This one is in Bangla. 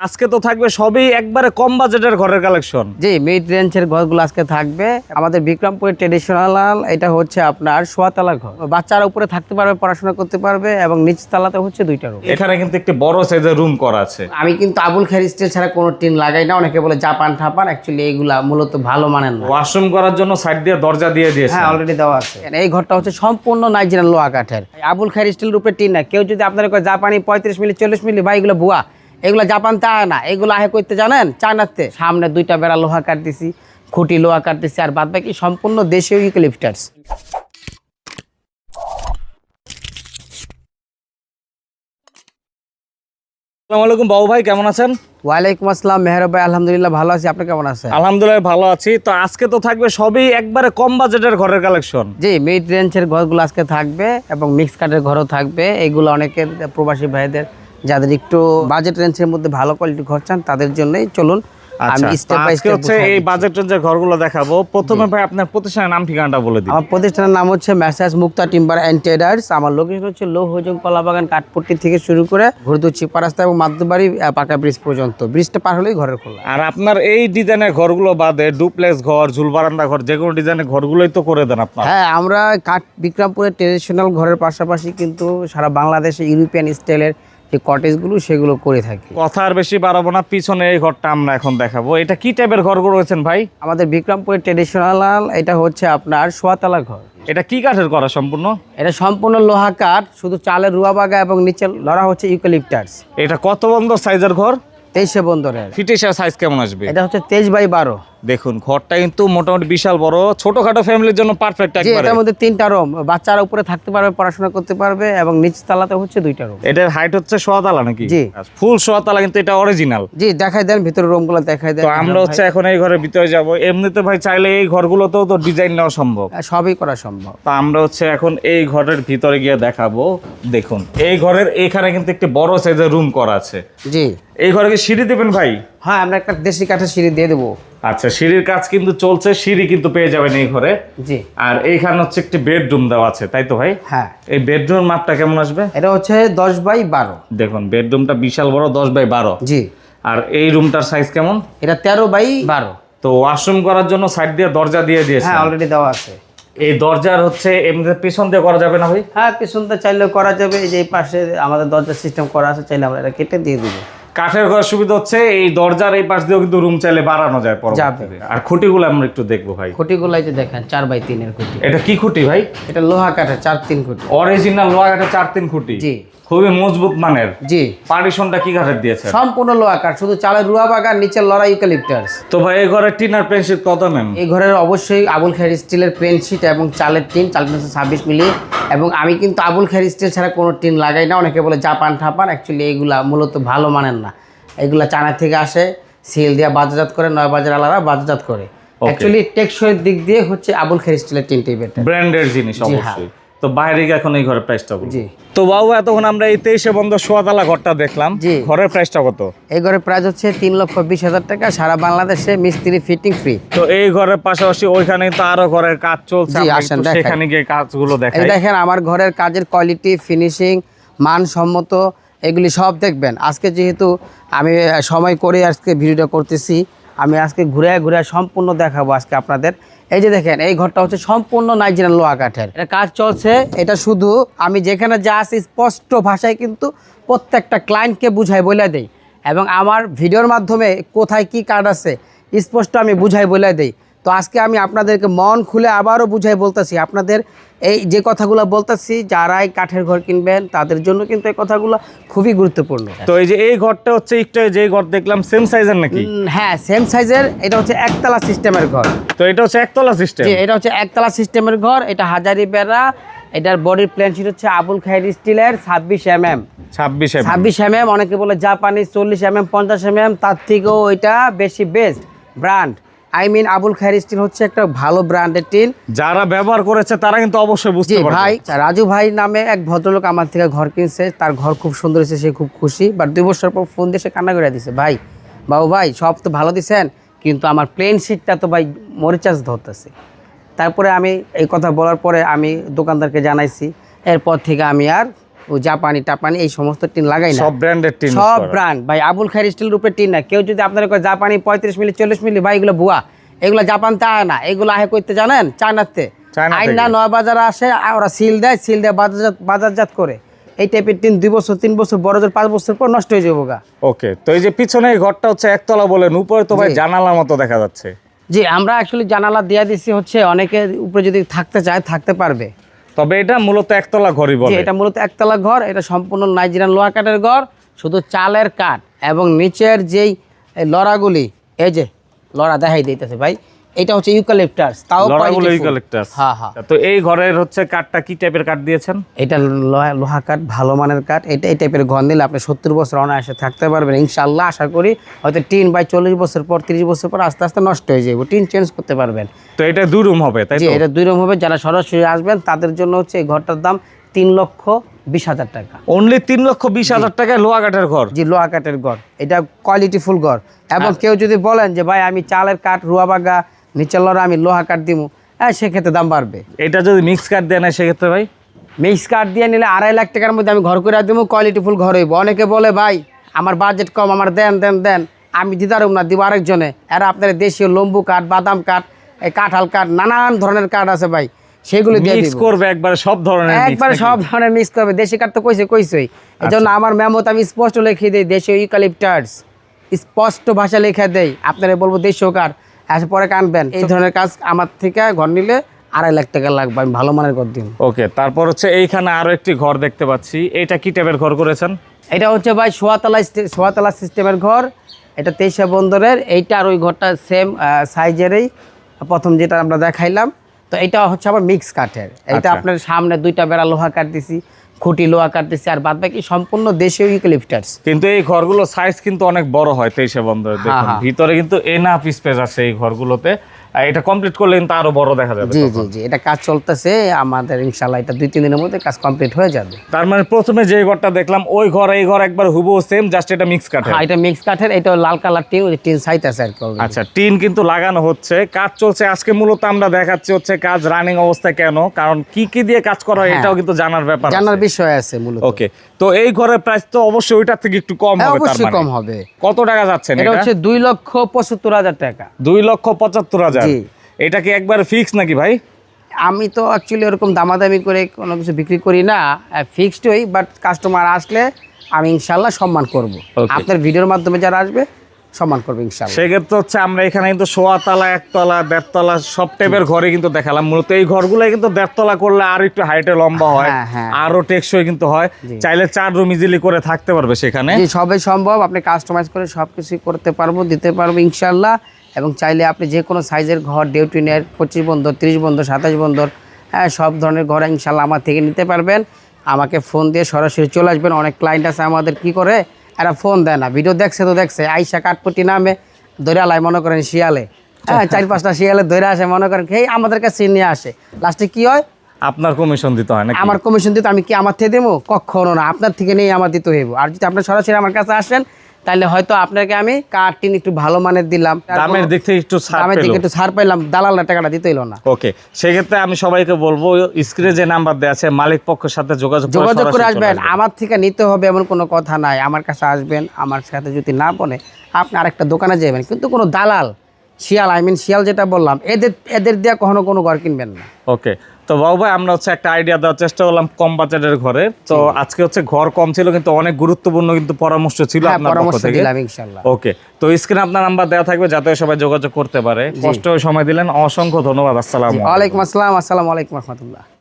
আজকে তো থাকবে সবই একবারে কম বাজেটের ঘরের কালেকশন জি মিড রেঞ্জের ঘরগুলো আজকে থাকবে। আমাদের বিক্রমপুরের ট্রেডিশনাল এটা হচ্ছে আপনার সোয়াতলা ঘর। বাচ্চারা উপরে থাকতে পারবে পড়াশোনা করতে পারবে এবং নিচ তালাতে হচ্ছে দুইটা রুম এখানে কিন্তু একটি বড় সাইজের রুম করা আছে। আমি কিন্তু আবুল খাই স্টিল ছাড়া কোনো টিন লাগাই না অনেকে বলে জাপান ঠাপান অ্যাকচুয়ালি এইগুলা মূলত ভালো মানেন না। ওয়াশরুম করার জন্য সাইড দিয়ে দরজা দিয়ে দিয়েছে। হ্যাঁ অলরেডি দেওয়া আছে। এই ঘরটা হচ্ছে সম্পূর্ণ নাইজেরিয়ান লোহা কাঠের। আবুল খাই স্টিল রূপে টিন না। কেউ যদি আপনার কয় জাপানি পঁয়ত্রিশ মিলি চল্লিশ মিলি ভাই এগুলো ভুয়া এগুলো জাপান তা না এগুলো আহে করতে জানেন? চায়নাতে। সামনে দুইটা বেড়া লোহা কাটতেছি খুঁটি লোহা কাটতেছি আর বাদ বাকি সম্পূর্ণ দেশীয় ইউক্যালিপটাস আসসালামু আলাইকুম বাবু ভাই কেমন আছেন? ওয়ালাইকুম আসসালাম মেহরব ভাই আলহামদুলিল্লাহ ভালো আছি আপনি কেমন আছেন? আলহামদুলিল্লাহ ভালো আছি। তো আজকে তো থাকবে সবই একবারে কম বাজেটের ঘরের কালেকশন জি মিড রেঞ্জের ঘরগুলো আজকে থাকবে এবং মিক্স কাঠের ঘরও থাকবে। অনেকের প্রবাসী ভাইদের যাদের একটু বাজেট রেঞ্জের মধ্যে ভালো কোয়ালিটি ঘর চান তাদের জন্যই চলুন আচ্ছা আমি স্টেপ বাই স্টেপ হচ্ছে এই বাজেট রেঞ্জের ঘরগুলো দেখাবো। প্রথমে ভাই আপনার প্রতিষ্ঠানের নাম ঠিকানাটা বলে দিন। আমার প্রতিষ্ঠানের নাম হচ্ছে messrs Mukta timber and traders আমার লোকেশন হচ্ছে লো হজং কলাবাগান কাঠপট্টি থেকে শুরু করে ঘুরদু চিপা রাস্তা এবং মাধ্যবাড়ি পাকা ব্রিজ পর্যন্ত। ব্রিজটা পার হলেই ঘরের খোলা। আর আপনার এই ডিজাইনের ঘরগুলো বাদে ডুপ্লেক্স ঘর ঝুলবারান্দা ঘর যে কোনো ডিজাইনের ঘরগুলোই তো করে দেন আপনার। হ্যাঁ আমরা কাঠ বিক্রমপুরের ট্রেডিশনাল ঘরের পাশাপাশি কিন্তু সারা বাংলাদেশে ইউরোপিয়ান স্টাইলের যে কটেজগুলো সেগুলো করে থাকি। কথা আর বেশি বাড়াবো না পিছনে এই ঘরটা আমরা এখন দেখাবো। এটা কি টাইপের ঘর করেছেন ভাই? আমাদের বিক্রমপুরের ট্রেডিশনাল এটা হচ্ছে আপনার সোয়াতলা ঘর। এটা কি কাঠের করা সম্পূর্ণ? এটা সম্পূর্ণ লোহা কাঠ শুধু চালের রুয়া বাগা এবং নিচে লড়া হচ্ছে ইউক্যালিপটাস এটা কত বন্ধ সাইজের ঘর? তেইশে বন্দরের। ফিটিশার সাইজ কেমন আসবে? এটা হচ্ছে তেইশ বাই বারো। দেখুন ঘরটা কিন্তু মোটামুটি বিশাল বড়। ছোটখাটো ফ্যামিলির জন্য পারফেক্ট একবারে। এটার মধ্যে তিনটা রুম বাচ্চারা উপরে থাকতে পারবে পড়াশোনা করতে পারবে এবং নিচ তালাতে হচ্ছে দুইটা রুম এটার হাইট হচ্ছে সোয়াতলা নাকি? জি। ফুল সোয়াতলা কিন্তু এটা অরিজিনাল জি দেখাই দেন ভিতরে রুমগুলো দেখাই দেন। তো আমরা হচ্ছে এখন এই ঘরের ভিতরে যাব। এমনিতে ভাই চাইলে এই ঘরগুলোতেও তো ডিজাইন নেওয়া সম্ভব। হ্যাঁ, সবই করা সম্ভব। তো আমরা হচ্ছে এখন এই ঘরের ভিতরে গিয়ে দেখাবো। দেখুন এই ঘরের এখানে কিন্তু একটি বড় সাইজের রুম করা আছে। জি। এই ঘরে কি সিঁড়ি দেবেন ভাই? হ্যাঁ আমরা একটা দেশি কাঠের সিঁড়ি দিয়ে দেবো। আচ্ছা সিঁড়ির কাজ কিন্তু চলছে সিঁড়ি কিন্তু পেয়ে যাবেন এই ঘরে। জি। আর এইখানে হচ্ছে একটি বেডরুম দেওয়া আছে তাই তো ভাই? হ্যাঁ। এই বেডরুমের মাপটা কেমন আসবে? এটা হচ্ছে দশ বাই বারো। দেখুন বেডরুমটা বিশাল বড় দশ বাই বারো। জি। আর এই রুমটার সাইজ কেমন? এটা তেরো বাই বারো। তো ওয়াশরুম করার জন্য সাইড দিয়ে দরজা দিয়ে দিয়েছে। হ্যাঁ অলরেডি দেওয়া আছে। এই দরজার হচ্ছে এমনিতে পিছন দিয়ে করা যাবে না ভাই? হ্যাঁ পিছন দিয়ে চাইলেও করা যাবে এই যে পাশে আমাদের দরজার সিস্টেম করা আছে চাইলে আমরা এটা কেটে দিয়ে দিব। কাঠের ঘর সুবিধা হচ্ছে এই দরজার এই পাশ দিয়েও কিন্তু রুম চাইলে বাড়ানো যায় পরবর্তীতে। আর খুঁটিগুলো আমরা একটু দেখব ভাই। খুঁটিগুলাই যে দেখেন চার বাই তিনের খুঁটি। এটা কি খুঁটি ভাই? এটা লোহা কাঠের চার তিন খুঁটি। অরিজিনাল লোহা কাঠের চার তিন খুঁটি। জি। খুবই মজবুত মানের। জি। পার্টিশনটা কি কাঠের দিয়েছে? সম্পূর্ণ লোহা কাঠ শুধু চালের রুয়া বাগান নিচের লড়া ইউক্যালিপটাস তো ভাই এই ঘরের টিনার পেন্সিল কত ম্যাম এই ঘরের অবশ্যই আবুল খায়ের স্টিলের প্লেন শিট এবং চালের টিন চাল ছাব্বিশ মিলি। এবং আমি কিন্তু আবুল খের স্টিল ছাড়া কোনো টিন লাগাই না। অনেকে বলে জাপান ঠাপান অ্যাকচুয়ালি এইগুলা মূলত ভালো মানেন না। এগুলা চায়না থেকে আসে সিল দিয়ে বাজারজাত করে নয় বাজার আলাদা বাজারজাত করে। অ্যাকচুয়ালি টেকসইয়ের দিক দিয়ে হচ্ছে আবুল খের স্টিলের টিনটাই বেটার ব্র্যান্ডের জিনিস হ্যাঁ। অবশ্যই। তো বাইরে গিয়ে এখন এই ঘরের প্রাইসটা জি। তো বাবু এতক্ষণ আমরা এই তেইশে বন্ধ সোয়াতলা ঘরটা দেখলাম। জি। ঘরের প্রাইসটা কত? এই ঘরের প্রাইস হচ্ছে তিন লক্ষ বিশ হাজার টাকা। সারা বাংলাদেশে মিস্ত্রি ফিটিং ফ্রি তো এই ঘরের পাশাপাশি ওইখানে তো আরও ঘরের কাজ চলছে। আসেন, সেখানে গিয়ে কাজগুলো এই দেখাই। দেখেন আমার ঘরের কাজের কোয়ালিটি ফিনিশিং মানসম্মত এগুলি সব দেখবেন। আজকে যেহেতু আমি সময় করে আজকে ভিডিওটা করতেছি আমি আজকে ঘুরে ঘুরে সম্পূর্ণ দেখাবো আজকে আপনাদের। এই যে দেখেন, এই ঘরটা হচ্ছে সম্পূর্ণ নাইজেরিয়ান লোহা কাঠের। এটা কাজ চলছে, এটা শুধু আমি যেখানে যা আছি স্পষ্ট ভাষায় কিন্তু প্রত্যেকটা ক্লায়েন্টকে বুঝাই বলে দেই। এবং আমার ভিডিওর মাধ্যমে কোথায় কি কাঠ আছে, স্পষ্ট আমি বুঝাই বলে দেই। তো আজকে আমি আপনাদেরকে মন খুলে আবারও বুঝাই বলতেছি আপনাদের এই যে কথাগুলো বলতেছি যারাই কাঠের ঘর কিনবেন তাদের জন্য কিন্তু এই কথাগুলো খুবই গুরুত্বপূর্ণ। তো এই যে এই ঘরটা হচ্ছে একটু যে ঘর দেখলাম সেম সাইজের নাকি? হ্যাঁ সেম সাইজের এটা হচ্ছে একতলা সিস্টেমের ঘর। তো এটা হচ্ছে একতলা সিস্টেম এটা হচ্ছে একতলা সিস্টেমের ঘর এটা হাজারি বেড়া এটার বডির প্ল্যান শিট হচ্ছে আবুল খাইর স্টিলের ছাব্বিশ এম এম ছাব্বিশে ছাব্বিশ এম এম অনেকে বলে জাপানি চল্লিশ এম এম পঞ্চাশ এম এম তার থেকেও এটা বেশি best brand I mean Abul Khair steel হচ্ছে একটা ভালো ব্র্যান্ডের টিন যারা ব্যবহার করেছে তারা কিন্তু অবশ্যই বুঝতে পারবে। ভাই রাজু ভাই নামে এক ভদ্রলোক আমার থেকে ঘর কিনছে তার ঘর খুব সুন্দর হয়েছে সে খুব খুশি বাট দুই বছর পর ফোন দিয়ে সে কান্না করে দিছে ভাই বাবু ভাই সব তো ভালো দিছেন কিন্তু আমার প্লেন সিটটা তো ভাই মরিচাস ধরতেছে। তারপরে আমি এই কথা বলার পরে আমি দোকানদারকে জানাইছি এরপর থেকে আমি আর ও জাপানি টাপানি এই সমস্ত টিন লাগাই না। সব ব্র্যান্ডের টিন সব ব্র্যান্ড ভাই আবুল খায়ের স্টিলের উপরে টিন না। কেউ যদি আপনার জাপানি পঁয়ত্রিশ মিলি চল্লিশ মিলি ভাই এগুলো ভুয়া। এগুলো জাপান তা না। এগুলো আহে করতে জানেন? চায়নাতে চায়না না নয় বাজারে আসে আর ওরা সিল দেয় সিল দেয় বাজারজাত বাজারজাত করে। এই টাইপের টিন দুই বছর তিন বছর বড় জোর পাঁচ বছর পর নষ্ট হয়ে যাব গা। ওকে তো এই যে পিছনে এই ঘরটা হচ্ছে একতলা বলেন উপরে তো ভাই জানালার মতো দেখা যাচ্ছে। জি আমরা অ্যাকচুয়ালি জানালা দিয়ে দিচ্ছি হচ্ছে অনেকের উপরে যদি থাকতে চায় থাকতে পারবে। তবে এটা মূলত একতলা ঘরই বলে। এটা মূলত একতলা ঘর এটা সম্পূর্ণ নাইজেরিয়ান লোহা কাঠের ঘর শুধু চালের কাঠ এবং নিচের যেই লড়াগুলি এই যে লড়া দেখাই দিতেছে ভাই এটা হচ্ছে ইউক্যালিপটাস তাও লড়াগুলো ইউক্যালিপটাস হ্যাঁ হ্যাঁ তো এই ঘরের হচ্ছে কাঠটা কি টাইপের কাঠ দিয়েছেন? এটা লোহা কাঠ ভালো মানের কাঠ। এটা এই টাইপের ঘর নিলে আপনি সত্তর বছর অনায়াসে থাকতে পারবেন। ইনশাল্লাহ আশা করি হয়তো টিন বাই চল্লিশ বছর পর তিরিশ বছর পর আস্তে আস্তে নষ্ট হয়ে যাবে টিন চেঞ্জ করতে পারবেন। তো এটা দুই রুম হবে তাই এটা দুই রুম হবে। যারা সরাসরি আসবেন তাদের জন্য হচ্ছে এই ঘরটার দাম তিন লক্ষ বিশ হাজার টাকা। অনলি তিন লক্ষ বিশ হাজার টাকায় লোহা কাঠের ঘর? জি লোহা কাঠের ঘর। এটা কোয়ালিটিফুল ঘর। এবং কেউ যদি বলেন যে ভাই আমি চালের কাঠ রুয়া বাগা নিচের লড়া আমি লোহা কাঠ দিমু। হ্যাঁ সেক্ষেত্রে দাম বাড়বে। এটা যদি মিক্স কাঠ দেয় না সেক্ষেত্রে ভাই? মিক্স কাঠ দিয়ে নিলে আড়াই লাখ টাকার মধ্যে আমি ঘর করে দেবো কোয়ালিটিফুল ঘর হইব। অনেকে বলে ভাই আমার বাজেট কম আমার দেন দেন দেন। আমি পারব না দিব আরেকজনে। এরা আপনার দেশীয় লম্বু কাঠ বাদাম কাঠ এই কাঁঠাল কাঠ নানান ধরনের কাঠ আছে ভাই। সেগুলো দিয়ে মিক্স করবে একবারে সব ধরনের একবার সব ধরনের মিক্স করবে। দেশি কাঠ তো কইছে কইছই। এই জন্য আচ্ছা। আমার মেমত আমি স্পষ্ট লিখে দিই দেশীয় ইউক্যালিপটাস স্পষ্ট ভাষা লিখে দেই আপনারা বলব দেশীয় কাঠ। আসে পরে কানবেন। এই ধরনের কাজ আমার থেকে ঘর নিলে আড়াই লাখ টাকা লাগবে আমি ভালো মানের ঘর দিব। ওকে তারপর হচ্ছে এইখানে আরও একটি ঘর দেখতে পাচ্ছি। এটা কি টাইপের ঘর করেছেন? এটা হচ্ছে ভাই সোয়াতলা সোয়াতলা সিস্টেমের ঘর। এটা তেইশা বন্দরের এইটা আর ওই ঘরটা সেম সাইজেরই প্রথম যেটা আমরা দেখাইলাম। তো এটা হচ্ছে আবার মিক্স কাঠের। এটা আচ্ছা। আপনার সামনে দুইটা বেড়া লোহা কাঠ দিছি খুঁটি লোয়া কাটতেছে আর বাদ বাকি সম্পূর্ণ দেশীয় ইউক্যালিপটাস। কিন্তু এই ঘরগুলো সাইজ কিন্তু অনেক বড় হয় তেইশে বন্ধ দেখুন। ভিতরে কিন্তু এনাফ স্পেস আছে এই ঘরগুলোতে। এটা কমপ্লিট করলে কিন্তু আরও বড় দেখা যাবে জি জি জি। এটা কাজ চলতেছে আমাদের ইনশাল্লাহ এটা দুই তিন দিনের মধ্যে কাজ কমপ্লিট হয়ে যাবে। তার মানে প্রথমে যে ঘরটা দেখলাম ওই ঘর এই ঘর একবার হুবহু সেম জাস্ট এটা মিক্স কাঠের হ্যাঁ এটা মিক্স কাঠের এটা লাল কালার টিন ওই টিন সাইট আছে আর আচ্ছা টিন কিন্তু লাগানো হচ্ছে। কাজ চলছে আজকে মূলত আমরা দেখাচ্ছি হচ্ছে কাজ রানিং অবস্থায় কেন কারণ কি কি দিয়ে কাজ করা হয় হ্যাঁ। এটাও কিন্তু জানার ব্যাপার জানার বিষয় আছে মূলত। ওকে তো এই ঘরের প্রাইস তো অবশ্যই ওইটার থেকে একটু কম হ্যাঁ, হবে তার অবশ্যই মানে। কম হবে। কত টাকা যাচ্ছেন এটা এটা? হচ্ছে দুই লক্ষ পঁচাত্তর হাজার টাকা। দুই লক্ষ পঁচাত্তর হাজার। জি। এটা কি একবার ফিক্স নাকি ভাই? আমি তো অ্যাকচুয়ালি ওরকম দামাদামি করে কোনো কিছু বিক্রি করি না ফিক্সড হই বাট কাস্টমার আসলে আমি ইনশাল্লাহ সম্মান করব। আপনার ভিডিওর মাধ্যমে যারা আসবে সম্মান করবে ইনশাল্লাহ সেক্ষেত্রে হচ্ছে আমরা এখানে কিন্তু সোয়াতলা একতলা দেড়তলা সব টাইপের ঘরে কিন্তু দেখালাম। মূলত এই ঘরগুলো কিন্তু দেড়তলা করলে আর একটু হাইটে লম্বা হয় হ্যাঁ, হ্যাঁ। আরও টেকসই কিন্তু হয়। চাইলে চার রুম ইজিলি করে থাকতে পারবে সেখানে। জি সবই সম্ভব। আপনি কাস্টমাইজ করে সব কিছু করতে পারব দিতে পারব ইনশাল্লাহ এবং চাইলে আপনি যে কোনো সাইজের ঘর ডিউটি নেয় পঁচিশ বন্দর তিরিশ বন্দর সাতাশ বন্দর হ্যাঁ সব ধরনের ঘর ইনশাল্লাহ আমার থেকে নিতে পারবেন। আমাকে ফোন দিয়ে সরাসরি চলে আসবেন। অনেক ক্লায়েন্ট আছে আমাদের কি করে? এরা ফোন দেয় না। ভিডিও দেখছে তো দেখছে। আইসা কাঠপুটি নামে দৈরা লাই মনে করেন শিয়ালে। হ্যাঁ চার পাঁচটা শিয়ালে ধরে আসে মনে করেন এই আমাদের কাছে নিয়ে আসে। লাস্টে কি হয়? আপনার কমিশন দিতে হয় না আমার কমিশন দিতে আমি কি আমার থেকে দেবো? কখনো না। আপনার থেকে নিয়ে আমার দিতে হইব। আর যদি আপনি সরাসরি আমার কাছে আসেন তাহলে হয়তো আপনাকে আমি কাঠ টিন একটু ভালো মানের দিলাম দামের দিক থেকে একটু ছাড় দামের দিকে একটু ছাড় পাইলাম দালালরা টাকাটা দিতে এলো না। ওকে সেক্ষেত্রে আমি সবাইকে বলব স্ক্রিনে যে নাম্বার দেওয়া আছে মালিক পক্ষের সাথে যোগাযোগ যোগাযোগ করে আসবেন। আমার থেকে নিতে হবে এমন কোনো কথা নাই আমার কাছে আসবেন আমার সাথে যদি না বনে আপনি আরেকটা দোকানে যাবেন কিন্তু কোনো দালাল শিয়াল আই মিন শিয়াল যেটা বললাম এদের এদের দিয়ে কখনো কোনো ঘর কিনবেন না। ওকে তো বাবু ভাই আমরা হচ্ছে একটা আইডিয়া দেওয়ার চেষ্টা করলাম কম বাজারের ঘরে। তো আজকে হচ্ছে ঘর কম ছিল কিন্তু অনেক গুরুত্বপূর্ণ কিন্তু পরামর্শ ছিল হ্যাঁ আপনার পক্ষ থেকে। ওকে তো স্ক্রিনে আপনার নাম্বার দেওয়া থাকবে যাতে সবাই যোগাযোগ করতে পারে। কষ্ট সময় দিলেন অসংখ্য ধন্যবাদ আসসালাম আলাইকুম। আসসালাম আসসালামু আলাইকুম রহমতুল্লাহ।